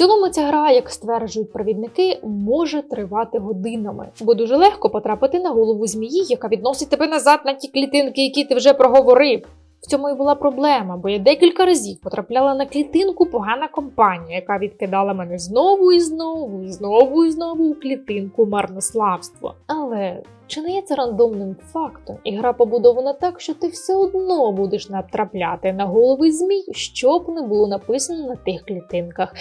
цілому ця гра, як стверджують провідники, може тривати годинами, бо дуже легко потрапити на голову змії, яка відносить тебе назад на ті клітинки, які ти вже проговорив. В цьому і була проблема, бо я декілька разів потрапляла на клітинку погана компанія, яка відкидала мене знову і знову, і знову і знову у клітинку марнославство. Але чи не є це рандомним фактом? І гра побудована так, що ти все одно будеш натрапляти на голови змій, що б не було написано на тих клітинках.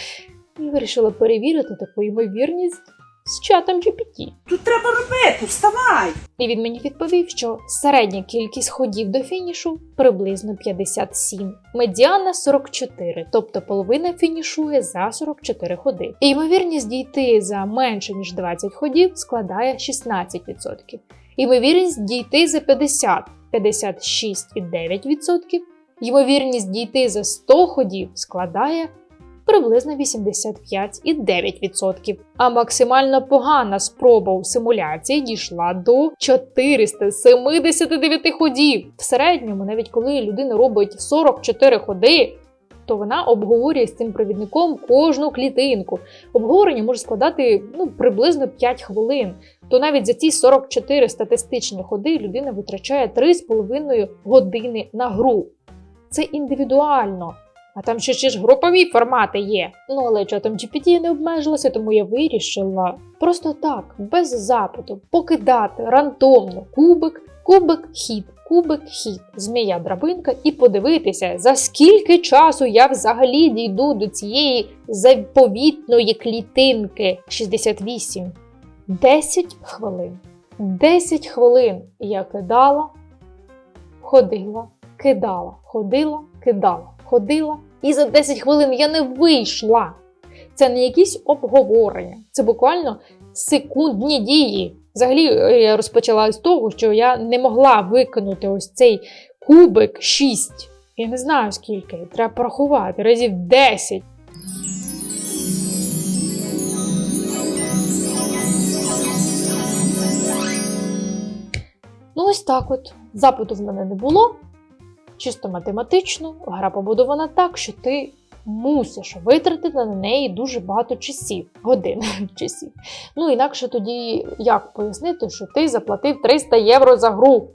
І вирішила перевірити таку ймовірність з чатом GPT. Тут треба робити, вставай! І він мені відповів, що середня кількість ходів до фінішу приблизно 57, медіана 44, тобто половина фінішує за 44 ходи. І ймовірність дійти за менше ніж 20 ходів складає 16%. Ймовірність дійти за 50 56,9%. Ймовірність дійти за 100 ходів складає приблизно 85,9%. А максимально погана спроба у симуляції дійшла до 479 ходів. В середньому, навіть коли людина робить 44 ходи, то вона обговорює з цим провідником кожну клітинку. Обговорення може складати ну, приблизно 5 хвилин. То навіть за ці 44 статистичні ходи людина витрачає 3,5 години на гру. Це індивідуально. А там ще, ще ж групові формати є. Ну але чатом GPT не обмежилося, тому я вирішила просто так, без запиту, покидати рандомно кубик, кубик, хід, кубик, хід, змія драбинка і подивитися, за скільки часу я взагалі дійду до цієї заповітної клітинки 68. 10 хвилин. 10 хвилин я кидала, ходила, кидала, ходила, кидала, ходила. І за 10 хвилин я не вийшла. Це не якісь обговорення, це буквально секундні дії. Взагалі, е, я розпочала з того, що я не могла виконати ось цей кубик 6. Я не знаю скільки, треба порахувати, разів 10. Ну, ось так от. Запиту в мене не було. Чисто математично, гра побудована так, що ти мусиш витратити на неї дуже багато часів, годин часів. Ну інакше тоді як пояснити, що ти заплатив 300 євро за гру?